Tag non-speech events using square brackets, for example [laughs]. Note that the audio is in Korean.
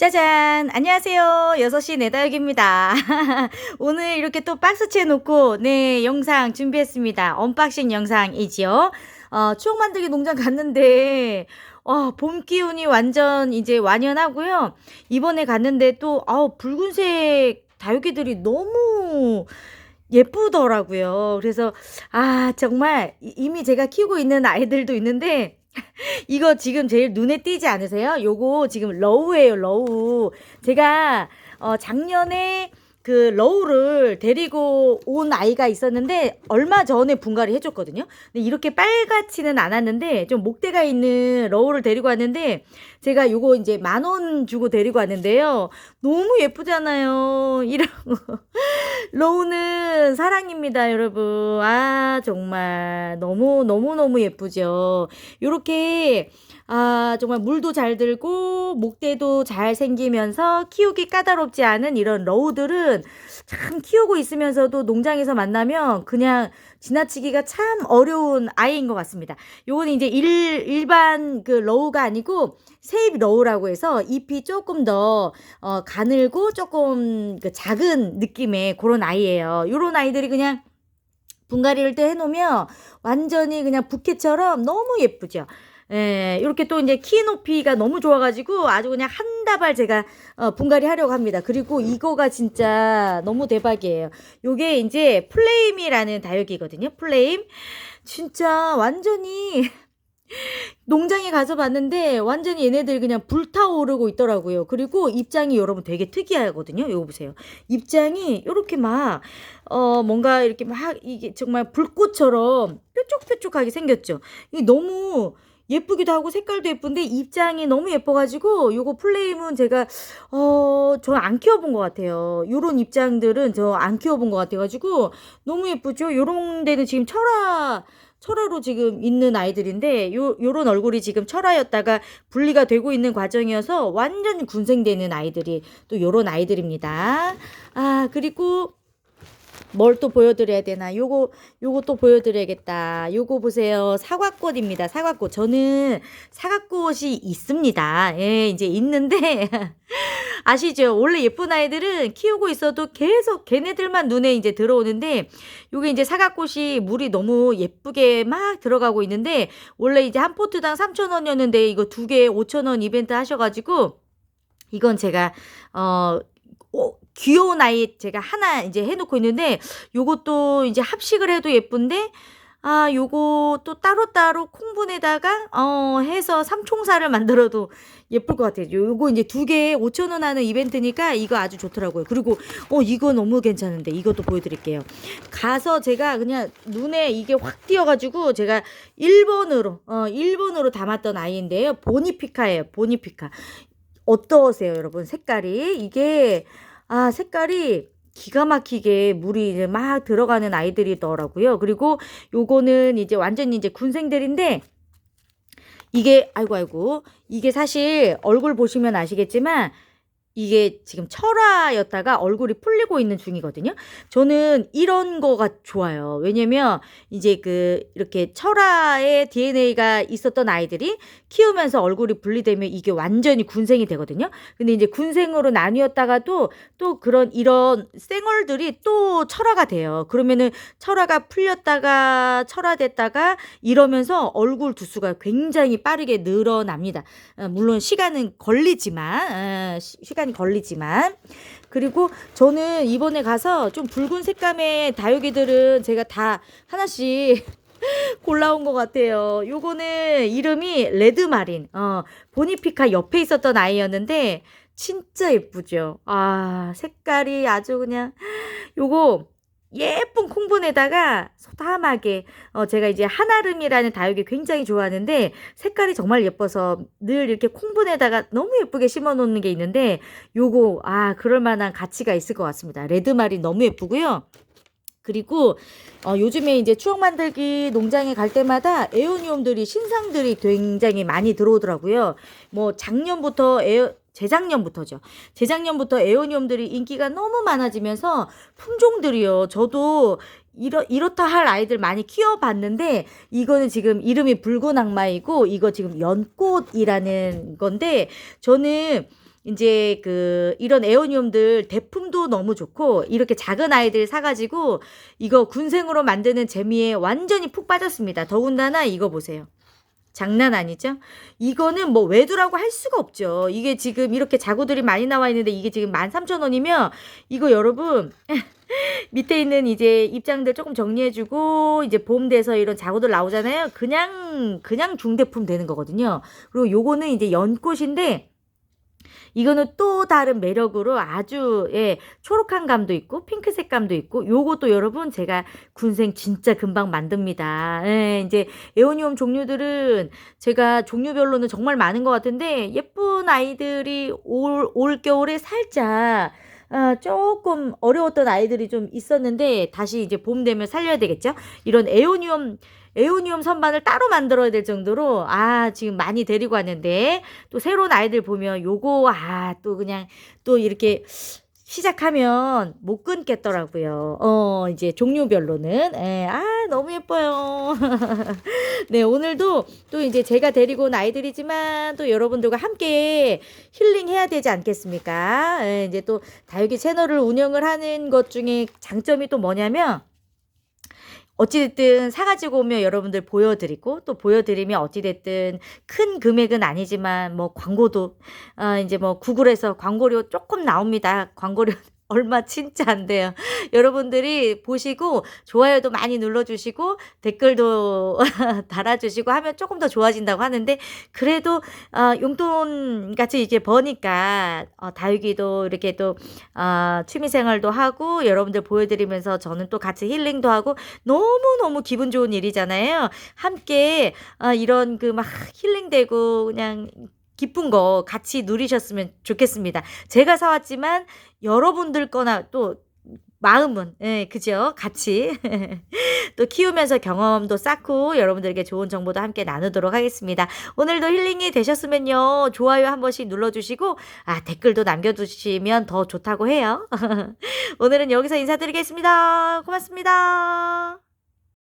짜잔! 안녕하세요. 6시 내다육입니다. [laughs] 오늘 이렇게 또 박스채 놓고, 네, 영상 준비했습니다. 언박싱 영상이지요. 어, 추억 만들기 농장 갔는데, 어, 봄 기운이 완전 이제 완연하고요. 이번에 갔는데 또, 아우, 붉은색 다육이들이 너무 예쁘더라고요. 그래서, 아, 정말, 이- 이미 제가 키우고 있는 아이들도 있는데, 이거 지금 제일 눈에 띄지 않으세요? 요거 지금 러우예요, 러우. 제가 어 작년에 그 러우를 데리고 온 아이가 있었는데 얼마 전에 분갈이 해줬거든요. 근데 이렇게 빨갛지는 않았는데 좀 목대가 있는 러우를 데리고 왔는데 제가 요거 이제 만 원 주고 데리고 왔는데요. 너무 예쁘잖아요. [laughs] 이런 러우는 사랑입니다, 여러분. 아, 정말 너무 너무 너무 예쁘죠. 요렇게 아, 정말 물도 잘 들고 목대도 잘 생기면서 키우기 까다롭지 않은 이런 러우들 은 참 키우고 있으면서도 농장에서 만나면 그냥 지나치기가 참 어려운 아이인 것 같습니다. 요건 이제 일, 일반 그 러우가 아니고 세입 러우라고 해서 잎이 조금 더 어, 가늘고 조금 그 작은 느낌의 그런 아이예요. 요런 아이들이 그냥 분갈이를 때 해놓으면 완전히 그냥 부케처럼 너무 예쁘죠. 예, 이렇게 또 이제 키 높이가 너무 좋아가지고 아주 그냥 한 다발 제가 어, 분갈이 하려고 합니다. 그리고 이거가 진짜 너무 대박이에요. 요게 이제 플레임이라는 다육이거든요. 플레임. 진짜 완전히 농장에 가서 봤는데 완전히 얘네들 그냥 불타오르고 있더라고요. 그리고 입장이 여러분 되게 특이하거든요. 이거 보세요. 입장이 이렇게 막, 어, 뭔가 이렇게 막 이게 정말 불꽃처럼 뾰족뾰족하게 생겼죠. 이 너무 예쁘기도 하고 색깔도 예쁜데 입장이 너무 예뻐가지고 요거 플레임은 제가 어 저는 안 키워본 것 같아요. 요런 입장들은 저 안 키워본 것 같아가지고 너무 예쁘죠. 요런 데는 지금 철화 철화로 지금 있는 아이들인데 요 요런 얼굴이 지금 철화였다가 분리가 되고 있는 과정이어서 완전 군생되는 아이들이 또 요런 아이들입니다. 아 그리고 뭘 또 보여드려야 되나? 요거, 요거 또 보여드려야겠다. 요거 보세요. 사과꽃입니다. 사과꽃. 저는 사과꽃이 있습니다. 예, 이제 있는데, [laughs] 아시죠? 원래 예쁜 아이들은 키우고 있어도 계속 걔네들만 눈에 이제 들어오는데, 요게 이제 사과꽃이 물이 너무 예쁘게 막 들어가고 있는데, 원래 이제 한 포트당 3,000원이었는데, 이거 두 개에 5,000원 이벤트 하셔 가지고, 이건 제가, 어, 어, 귀여운 아이 제가 하나 이제 해놓고 있는데 요것도 이제 합식을 해도 예쁜데 아 요거 또 따로따로 콩분에다가 어 해서 삼총사를 만들어도 예쁠 것 같아요. 요거 이제 두 개에 5천 원 하는 이벤트니까 이거 아주 좋더라고요. 그리고 어 이거 너무 괜찮은데 이것도 보여드릴게요. 가서 제가 그냥 눈에 이게 확 띄어가지고 제가 1번으로 어 1번으로 담았던 아이인데요. 보니피카예요. 보니피카. 어떠세요, 여러분? 색깔이 이게 아 색깔이 기가 막히게 물이 이제 막 들어가는 아이들이더라고요. 그리고 요거는 이제 완전히 이제 군생들인데 이게 아이고 아이고 이게 사실 얼굴 보시면 아시겠지만 이게 지금 철화였다가 얼굴이 풀리고 있는 중이거든요. 저는 이런 거가 좋아요. 왜냐면 이제 그 이렇게 철화의 DNA가 있었던 아이들이 키우면서 얼굴이 분리되면 이게 완전히 군생이 되거든요. 근데 이제 군생으로 나뉘었다가도 또 그런 이런 쌩얼들이 또 철화가 돼요. 그러면은 철화가 풀렸다가 철화됐다가 이러면서 얼굴 두수가 굉장히 빠르게 늘어납니다. 어, 물론 시간은 걸리지만 어, 시, 시간이 걸리지만 그리고 저는 이번에 가서 좀 붉은 색감의 다육이들은 제가 다 하나씩 [laughs] 골라온 것 같아요. 요거는 이름이 레드마린. 어, 보니피카 옆에 있었던 아이였는데 진짜 예쁘죠. 아, 색깔이 아주 그냥 요거 예쁜 콩분에다가 소담하게 어 제가 이제 한아름이라는 다육이 굉장히 좋아하는데 색깔이 정말 예뻐서 늘 이렇게 콩분에다가 너무 예쁘게 심어 놓는 게 있는데 요거 아 그럴 만한 가치가 있을 것 같습니다. 레드말이 너무 예쁘고요. 그리고 어, 요즘에 이제 추억 만들기 농장에 갈 때마다 에어니움들이 신상들이 굉장히 많이 들어오더라고요. 뭐 작년부터 에어 재작년부터죠. 재작년부터 에어니움들이 인기가 너무 많아지면서 품종들이요. 저도 이렇, 이렇다 할 아이들 많이 키워봤는데 이거는 지금 이름이 붉은 악마이고 이거 지금 연꽃이라는 건데 저는 이제 그 이런 에어니움들 대품도 너무 좋고 이렇게 작은 아이들 사가지고 이거 군생으로 만드는 재미에 완전히 푹 빠졌습니다. 더군다나 이거 보세요. 장난 아니죠? 이거는 뭐 외두라고 할 수가 없죠. 이게 지금 이렇게 자구들이 많이 나와 있는데 이게 지금 13,000원이면 이거 여러분 [laughs] 밑에 있는 이제 입장들 조금 정리해주고 이제 봄 돼서 이런 자구들 나오잖아요. 그냥 그냥 중대품 되는 거거든요. 그리고 요거는 이제 연꽃인데 이거는 또 다른 매력으로 아주 예, 초록한 감도 있고 핑크색 감도 있고 요것도 여러분 제가 군생 진짜 금방 만듭니다. 예, 이제 에오니움 종류들은 제가 종류별로는 정말 많은 것 같은데 예쁜 아이들이 올, 올 겨울에 살짝 아, 조금 어려웠던 아이들이 좀 있었는데 다시 이제 봄 되면 살려야 되겠죠? 이런 에오니움 에오니움 선반을 따로 만들어야 될 정도로 아 지금 많이 데리고 왔는데 또 새로운 아이들 보면 요거 아 또 그냥 또 이렇게 시작하면 못 끊겠더라고요. 어, 이제 종류별로는. 예, 아, 너무 예뻐요. [laughs] 네, 오늘도 또 이제 제가 데리고 온 아이들이지만 또 여러분들과 함께 힐링해야 되지 않겠습니까? 예, 이제 또 다육이 채널을 운영을 하는 것 중에 장점이 또 뭐냐면 어찌됐든 사가지고 오면 여러분들 보여드리고 또 보여드리면 어찌됐든 큰 금액은 아니지만 뭐 광고도 어 이제 뭐 구글에서 광고료 조금 나옵니다. 광고료 얼마 진짜 안 돼요. 여러분들이 보시고 좋아요도 많이 눌러주시고 댓글도 [laughs] 달아주시고 하면 조금 더 좋아진다고 하는데 그래도 어, 용돈 같이 이제 버니까 어, 다육이도 이렇게 또 어, 취미생활도 하고 여러분들 보여드리면서 저는 또 같이 힐링도 하고 너무너무 기분 좋은 일이잖아요. 함께 어, 이런 그 막 힐링되고 그냥 기쁜 거 같이 누리셨으면 좋겠습니다. 제가 사왔지만 여러분들 거나 또 마음은 예, 그죠? 같이 [laughs] 또 키우면서 경험도 쌓고 여러분들에게 좋은 정보도 함께 나누도록 하겠습니다. 오늘도 힐링이 되셨으면요. 좋아요 한 번씩 눌러 주시고 아, 댓글도 남겨 주시면 더 좋다고 해요. [laughs] 오늘은 여기서 인사드리겠습니다. 고맙습니다.